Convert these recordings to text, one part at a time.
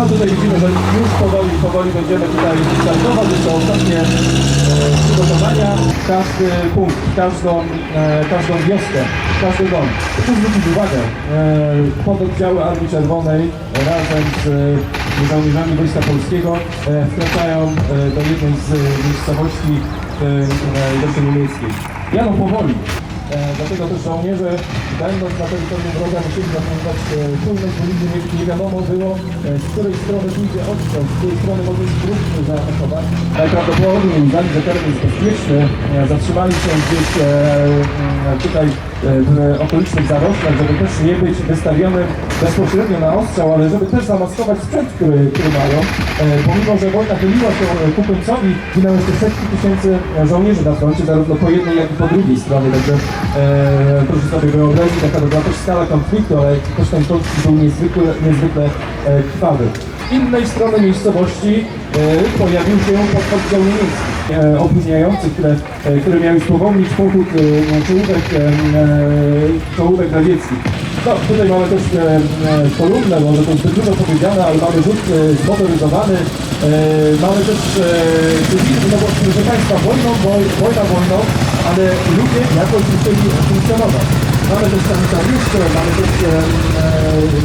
No tutaj widzimy, że już powoli, powoli będziemy tutaj startować. Jeszcze ostatnie e, przygotowania. Każdy punkt, każdą, e, każdą wioskę, każdy dom. Proszę zwrócić uwagę, e, pododdziały Armii Czerwonej razem z e, żołnierzami Wojska Polskiego e, wkraczają e, do jednej z miejscowości e, Rzeszy Niemieckiej. Jadą powoli. E, dlatego też żołnierze, będąc na terytorium wroga, musieli zachowywać czujność, bo nigdy nie, wiadomo było, e, z której strony pójdzie ostrzał, z której strony mogą skrótnie zaatakować. Najprawdopodobniej, uznali, że teren jest bezpieczny, e, zatrzymali się gdzieś tutaj w okolicznych zaroślach, żeby też nie być wystawionym bezpośrednio na ostrzał, ale żeby też zamaskować sprzęt, który, który mają. E, pomimo, że wojna chyliła się e, ku końcowi, ginęło jeszcze setki tysięcy e, żołnierzy na froncie, zarówno po jednej, jak i po drugiej stronie, także e, proszę sobie wyobrazić, jaka była też skala konfliktu, ale też ten konflikt był niezwykle, niezwykle krwawy. Z innej strony miejscowości e, pojawił się pododdział niemiecki, opóźniający, które, e, które miały spowolnić pochód e, czołówek, e, e, czołówek radzieckich. No, tutaj mamy też e, e, kolumnę, może to zbyt dużo powiedziane, ale mamy rzut e, zmotoryzowany, e, mamy też e, cywilny, no bo proszę Państwa, wojną, woj, wojna wojną, ale ludzie jakoś musieli funkcjonować. Mamy też sanitariuszkę, mamy też e,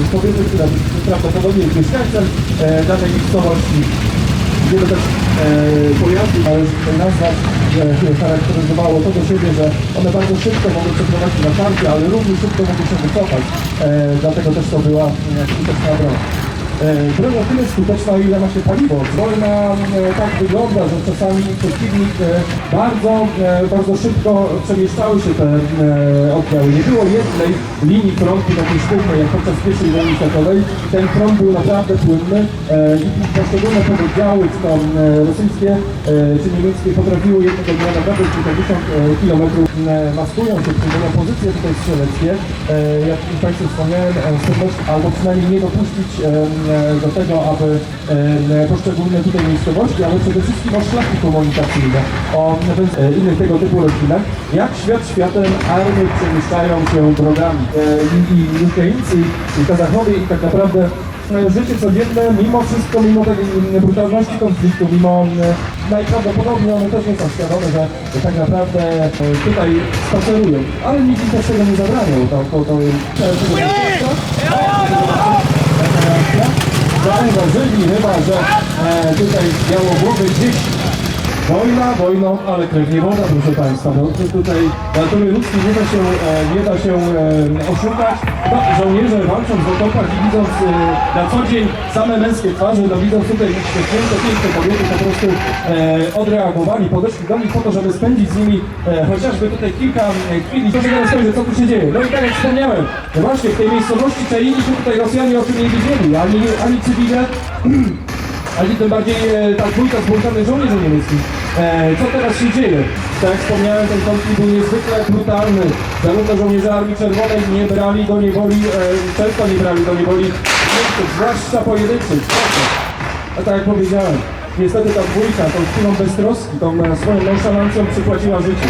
e, kobietę, która prawdopodobnie jest mieszkańcem e, danej miejscowości. Wiele e, pojazdów tutaj nazwać, że charakteryzowało to do siebie, że one bardzo szybko mogą przeprowadzić na karty, ale równie szybko mogą się wycofać. E, dlatego też to była e, skuteczna broń. E, o tyle skuteczna, ile ma się paliwo. Wojna e, tak wygląda, że czasami przeciwnik e, bardzo, bardzo szybko przemieszczały się te oddziały. Nie było jednej linii frontu takiej sztywnej, jak podczas pierwszej wojny światowej. Ten front był naprawdę płynny i poszczególne pododdziały, czy e, rosyjskie, czy niemieckie, potrafiły jednego dnia naprawdę kilkadziesiąt kilometrów maskują się, przyjmują pozycje tutaj strzeleckie. Jak Państwu wspomniałem, albo przynajmniej nie dopuścić do tego, aby e, poszczególne tutaj miejscowości, ale przede wszystkim o szlaki komunikacyjne, o e, innych tego typu rodzinach, jak świat światem armie przemieszczają się drogami. E, I, i Ukraińcy, i Kazachowie, i tak naprawdę e, życie codzienne, mimo wszystko, mimo tej mm, brutalności konfliktu, mimo e, najprawdopodobniej one też nie są świadome, że tak naprawdę e, tutaj spacerują, ale nikt też tego nie zabraniał. To, to, to, Zauważyli chyba, że e, tutaj białogłowy gdzieś Wojna, wojną, ale krew nie woda, proszę Państwa. No, tutaj natury ludzkiej nie da się, e, nie da się e, oszukać. No, żołnierze walcząc w okopach i widząc e, na co dzień same męskie twarze, no widząc tutaj świetne, piękne kobiety, po prostu odreagowali, podeszli do nich po to, żeby spędzić z nimi chociażby tutaj kilka chwil. Proszę teraz spojrzeć, co tu się dzieje. No i tak jak wspomniałem, właśnie w tej miejscowości czajili się tutaj Rosjanie o tym nie wiedzieli, ani, ani cywile, ani tym bardziej e, ta dwójka zbuntowanych żołnierzy niemieckich. E, co teraz się dzieje? Tak jak wspomniałem, ten konflikt był niezwykle brutalny. Zarówno żołnierze Armii Czerwonej nie brali do niewoli, e, często nie brali do niewoli zwłaszcza pojedynczych. A tak jak powiedziałem, niestety ta dwójka, tą chwilą beztroski, tą e, swoją nonszalancją przypłaciła życie.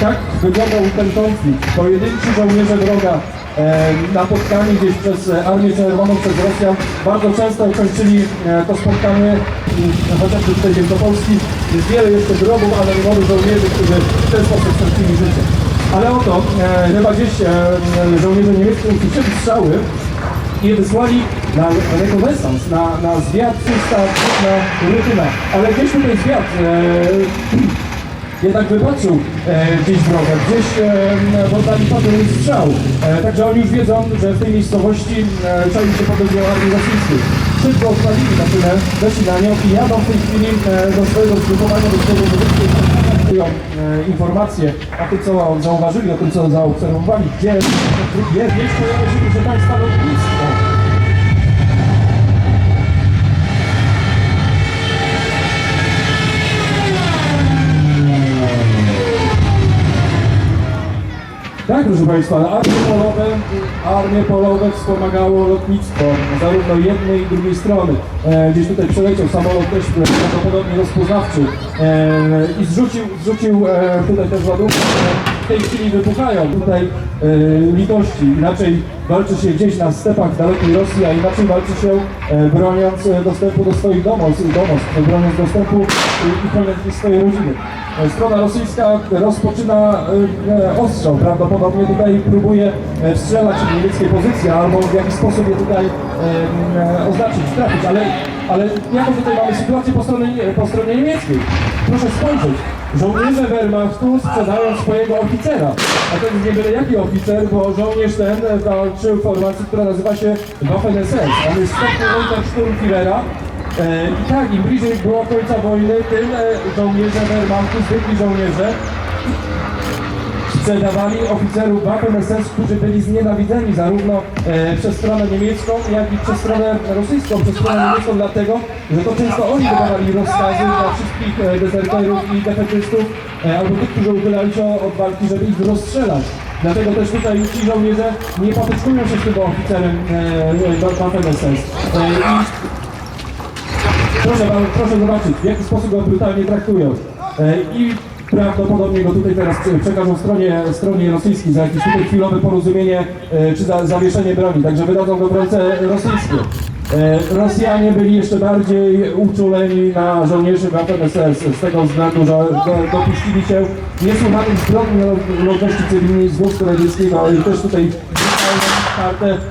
Tak wyglądał ten konflikt. Pojedynczy żołnierze wroga e, napotkani gdzieś przez e, Armię Czerwoną, przez Rosjan, bardzo często kończyli e, to spotkanie, mm, chociażby tutaj w Wielkopolski, jest wiele jeszcze grobów, ale młodych żołnierzy, którzy w ten sposób stracili życie. Ale oto, e, chyba gdzieś e, żołnierze niemieccy usłyszeli strzały, i wysłali na rekonesans, na, na zwiat 300 na rutyna. Ale gdzieś tutaj zwiat e, jednak wypatrzył e, gdzieś drogę, gdzieś e, w oddali strzał. E, także oni już wiedzą, że w tej miejscowości e, czai się podejdzie armii rosyjskiej. Szybko odpalili weszli na nią i jadą w tej chwili e, do swojego zgrupowania, do swojego przekazują e, informacje o tym, co zauważyli, o tym, co zaobserwowali, gdzie jest, się, proszę Państwa, lotnictwo. Tak, proszę Państwa, armie polowe, armie polowe wspomagało lotnictwo zarówno jednej i drugiej strony. E, gdzieś tutaj przeleciał samolot też prawdopodobnie rozpoznawczy e, i zrzucił, zrzucił e, tutaj też ładunki, w tej chwili wybuchają. Tutaj e, litości. Inaczej walczy się gdzieś na stepach dalekiej Rosji, a inaczej walczy się e, broniąc e, dostępu do swoich domostw, domostw broniąc dostępu i, i chroniąc swoje rodziny. E, Strona rosyjska rozpoczyna e, e, ostrzał, prawdopodobnie tutaj próbuje e, wstrzelać w niemieckie pozycje albo w jakiś sposób je tutaj e, e, oznaczyć, trafić, ale, ale jaką tutaj mamy sytuację po stronie, po stronie niemieckiej? Proszę spojrzeć, żołnierze Wehrmachtu sprzedają swojego oficera, a to jest nie byle jaki oficer, bo żołnierz ten walczył w formacji, która nazywa się Waffen-SS, on jest stopniu ojca Sturmführera, E, I tak, im bliżej było końca wojny, tym e, żołnierze Wehrmachtu, zwykli żołnierze, sprzedawali oficerów Waffen-SS, którzy byli znienawidzeni zarówno e, przez stronę niemiecką, jak i przez stronę rosyjską, przez stronę niemiecką dlatego, że to często oni wydawali rozkazy dla wszystkich e, dezerterów i defetystów, e, albo tych, którzy uchylali się od walki, żeby ich rozstrzelać. Dlatego też tutaj ci żołnierze nie patyczkują się z tym oficerem e, Waffen-SS. E, Proszę, proszę zobaczyć, w jaki sposób go brutalnie traktują. E, I prawdopodobnie go tutaj teraz prze- przekażą stronie, stronie rosyjskiej za jakieś tutaj chwilowe porozumienie e, czy za zawieszenie broni. Także wydadzą go w ręce rosyjskie. E, Rosjanie byli jeszcze bardziej uczuleni na żołnierzy Waffen-SS z tego względu, że do- dopuścili się niesłychanych zbrodni na ludności cywilnej z wojska radzieckiego i też tutaj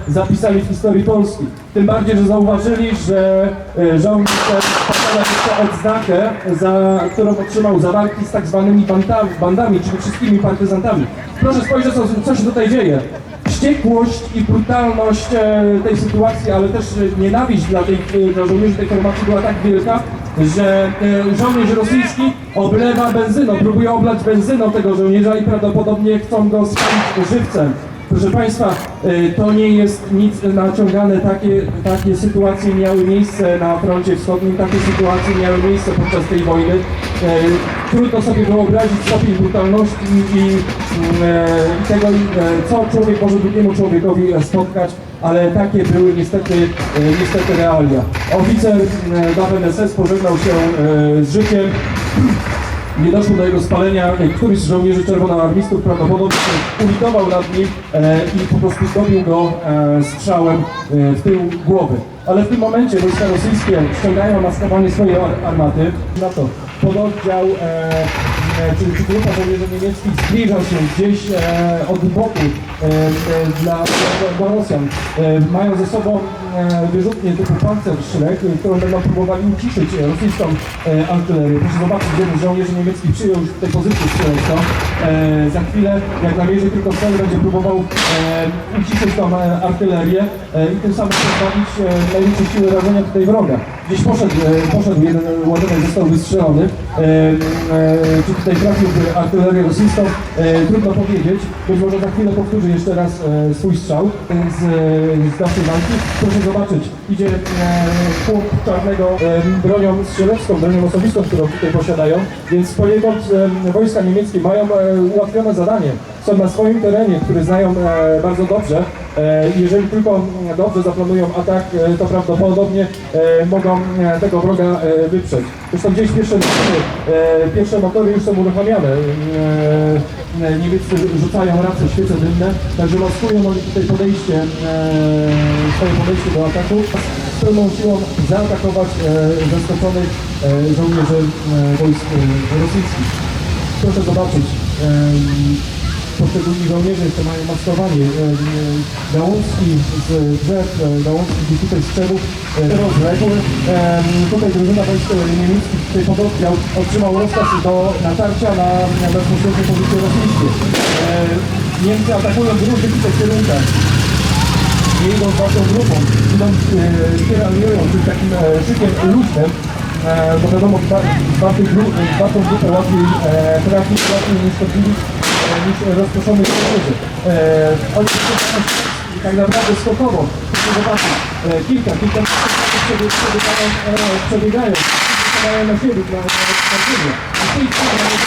zapisali w historii Polski. Tym bardziej, że zauważyli, że e, żołnierz ten posiada jeszcze odznakę, za, którą otrzymał za walki z tak zwanymi bandami, bandami czyli wszystkimi partyzantami. Proszę spojrzeć, co, co się tutaj dzieje. Wściekłość i brutalność e, tej sytuacji, ale też e, nienawiść dla, tej, dla żołnierzy tej formacji była tak wielka, że żołnierz rosyjski oblewa benzyną, próbuje oblać benzyną tego żołnierza i prawdopodobnie chcą go spalić żywcem. Proszę Państwa, e, to nie jest nic naciągane, takie, takie sytuacje miały miejsce na froncie wschodnim, takie sytuacje miały miejsce podczas tej wojny. E, Trudno sobie wyobrazić stopień brutalności i, i e, tego, co człowiek może drugiemu człowiekowi spotkać, ale takie były niestety, niestety realia. Oficer e, Waffen-SS pożegnał się z życiem, nie doszło do jego spalenia. Któryś z żołnierzy czerwonoarmistów prawdopodobnie ulitował nad nim e, i po prostu zdobił go e, strzałem e, w tył głowy. Ale w tym momencie wojska rosyjskie ściągają na skapanie swojej ar- armaty. Na to pododdział, e, e, czy, grupa żołnierzy niemieckich zbliża się gdzieś e, od boku e, e, dla, dla, Rosjan. E, mają ze sobą e, wyrzutnie typu Panzerschreck, e, które będą próbowali uciszyć e, rosyjską e, artylerię. Proszę zobaczyć, jeden z żołnierzy niemieckich przyjął już tutaj pozycję strzelecką. Za chwilę, jak namierzy tylko cel, będzie próbował uciszyć tą artylerię i tym samym pozbawić e, największej siły rażenia tutaj wroga. Gdzieś poszedł, poszedł jeden ładunek, został wystrzelony. Czy tutaj trafił w artylerię rosyjską? Trudno powiedzieć. Być może za chwilę powtórzy jeszcze raz swój strzał z, z naszej walki. Proszę zobaczyć, idzie e, punkt czarnego e, bronią strzelecką, bronią osobistą, którą tutaj posiadają, więc poniekąd e, wojska niemieckie mają e, ułatwione zadanie. Są na swoim terenie, który znają e, bardzo dobrze. E, jeżeli tylko dobrze zaplanują atak, e, to prawdopodobnie e, mogą tego wroga wyprzeć. Zresztą gdzieś pierwsze motory, pierwsze motory już są uruchamiane. Niemieccy rzucają race, świece dymne, także maskują oni tutaj podejście, swoje podejście do ataku. Z pełną siłą zaatakować zaskoczonych żołnierzy wojsk rosyjskich. Proszę zobaczyć, poszczególni żołnierze jeszcze mają maskowanie. em, Gałązki z drzew, e, gałązki gdzieś tutaj z krzewów e, rozległy. Em, Tutaj drużyna wojsk e, niemieckich, tutaj pododdział otrzymał rozkaz do natarcia na, bezpośrednie pozycje rosyjskie. E, Niemcy atakują w różnych kierunkach nie idą z waszą grupą, idą e, spiraliują, czyli takim e, szykiem e, bo wiadomo, w w w e, trafić, łatwiej niszczęśliwić e, niż rozproszony żołnierzy. E, oni tak naprawdę skokowo, proszę e, kilka, kilka e, przebiegają, przebiegają na siebie, na, na, ziemię. I w tej chwili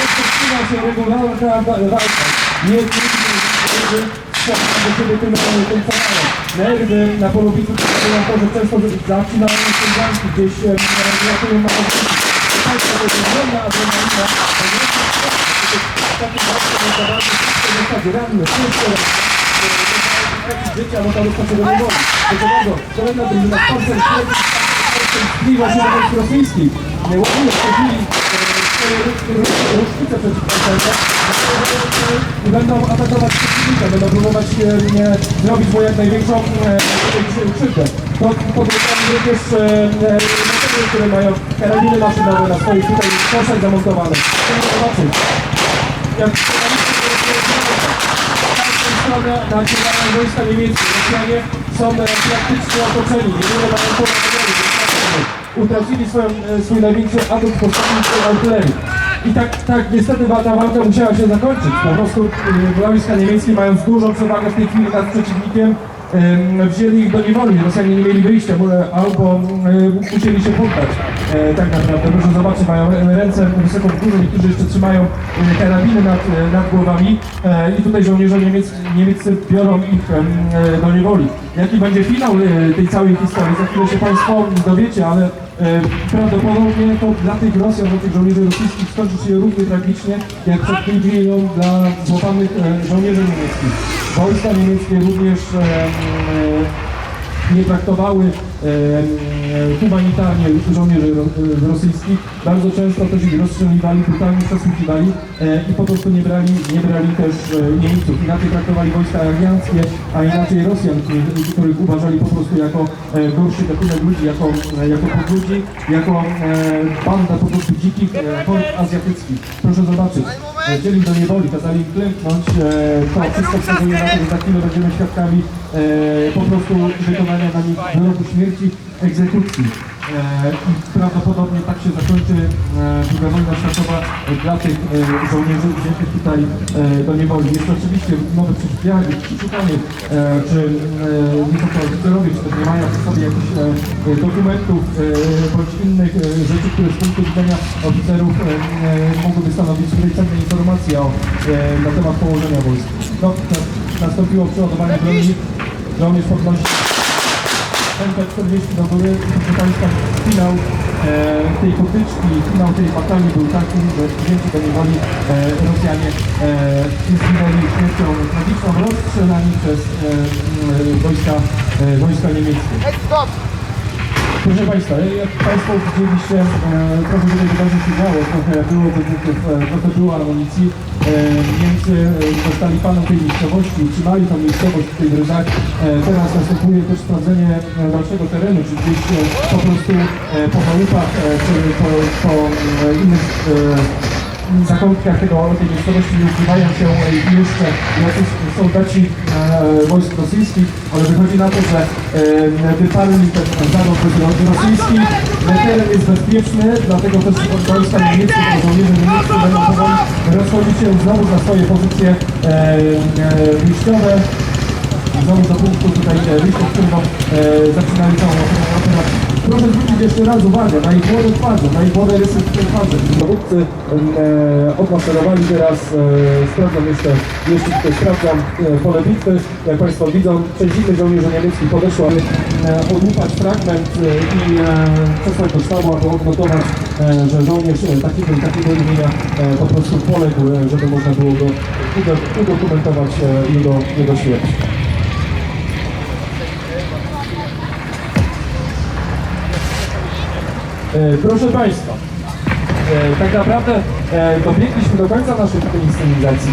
rozpoczyna się regularna wa- walka. Nie do siebie tym, tym samym. Nerwy na polu bitwy powodują to, że często zacinają się zamki, gdzieś e, ratują na Państwo, to jest ogromna adrenalina, ogromna takim właśnie jest za bardzo wszystko zostać ranny, wszystko ranny, życia, bo wystarczy do niewoli. Proszę bardzo, kolejna drużyna, koncert śledzi, i właśnie wojsk rosyjskich. Nie ładuje w tej chwili e, swoje różnice przeciw koncertom i będą atakować przeciwnika, będą próbować e, zrobić mu największą e, krzywdę. To podrzucamy również e, e, maszyny, które mają karabiny maszynowe na swoich tutaj koszach zamontowane. Chcemy zobaczyć, jak stronę nacierają wojska niemieckie. Rosjanie są praktycznie otoczeni. Niewiele mają pola Utracili swoją, e, swój największy atut w postaci swojej artylerii. I tak, tak niestety ta walka musiała się zakończyć. Po prostu e, wojska niemieckie mając dużą przewagę w tej chwili nad przeciwnikiem em, wzięli ich do niewoli. Rosjanie nie mieli wyjścia, bo- albo e, musieli się poddać. E, tak naprawdę, proszę zobaczyć, mają ręce wysoko w górze, niektórzy jeszcze trzymają e, karabiny nad, e, nad głowami e, i tutaj żołnierze niemieccy, niemieccy biorą ich e, do niewoli. Jaki będzie finał e, tej całej historii, za chwilę się Państwo dowiecie, ale e, prawdopodobnie to dla tych Rosjan, dla tych żołnierzy rosyjskich skończy się równie tragicznie, jak przed chwilą dla złapanych e, żołnierzy niemieckich. Wojska niemieckie również e, nie traktowały e, e, humanitarnie żołnierzy e, rosyjskich. Bardzo często też ich rozstrzeliwali, brutalnie przesłuchiwali e, i po prostu nie brali, nie brali też e, Niemców. Inaczej traktowali wojska alianckie, a inaczej Rosjan, których, uważali po prostu jako e, gorszy gatunek ludzi, jako, e, jako podludzi, jako e, banda po prostu dzikich e, hord azjatyckich. Proszę zobaczyć, e, wzięli do niewoli, kazali im klęknąć, e, to wszystko wskazuje na to, że za chwilę będziemy świadkami e, po prostu wykonania na nich wyroku śmierci, egzekucji. E, I prawdopodobnie tak się zakończy e, druga wojna światowa dla tych e, żołnierzy wziętych tutaj e, do niewoli. Jest oczywiście nowe szukanie, e, czy e, niezakład oficerowie, czy też nie mają przy sobie jakichś e, e, dokumentów e, bądź innych e, rzeczy, które z punktu widzenia oficerów e, e, mogłyby stanowić cenne informacje o, e, na temat położenia wojsk. No, na- nastąpiło przeładowanie broni, żołnierz podnosi MK40 do góry proszę Państwa, finał e, tej potyczki, finał tej batalii był taki, że wzięci do niewoli e, Rosjanie e, zginęli śmiercią tragiczną, rozstrzelani przez e, m, wojska, e, wojska niemieckie. Proszę Państwa, jak Państwo widzieliście, e, trochę tutaj wydarzeń się działo, trochę było wybuchów, e, trochę było amunicji. E, Niemcy e, zostali panem tej miejscowości, utrzymali tą miejscowość w tych ryzach. E, teraz następuje też sprawdzenie dalszego terenu, czy gdzieś po prostu po chałupach, czy po, po innych zakątkach tego, tej miejscowości nie ukrywają się jeszcze jacyś soldaci e, wojsk rosyjskich, ale wychodzi na to, że e, wyparli ten zarząd rosyjski. Teren jest bezpieczny, dlatego też wojska niemieckie, żołnierze niemieccy będą powoli rozchodzić się znowu na swoje pozycje e, e, wyjściowe. Znowu do punktu tutaj e, wyjścia, w którym e, zaczynali całą operację. Proszę zwrócić jeszcze raz uwagę na ich młode twarze, na ich młode rysy w tej twarzy. Dowódcy e, odmaszerowali teraz, e, sprawdzam jeszcze, jeszcze tutaj sprawdzam e, pole bitwy. Jak Państwo widzą, część innych żołnierzy niemieckich podeszła, aby e, odłupać fragment e, i e, przesłać do sztabu, aby odnotować, e, że żołnierz e, takiego takiego imienia e, po prostu poległ, e, żeby można było go udo- udokumentować e, jego, jego śmierć. Proszę Państwa, e, tak naprawdę e, dobiegliśmy do końca naszej inscenizacji.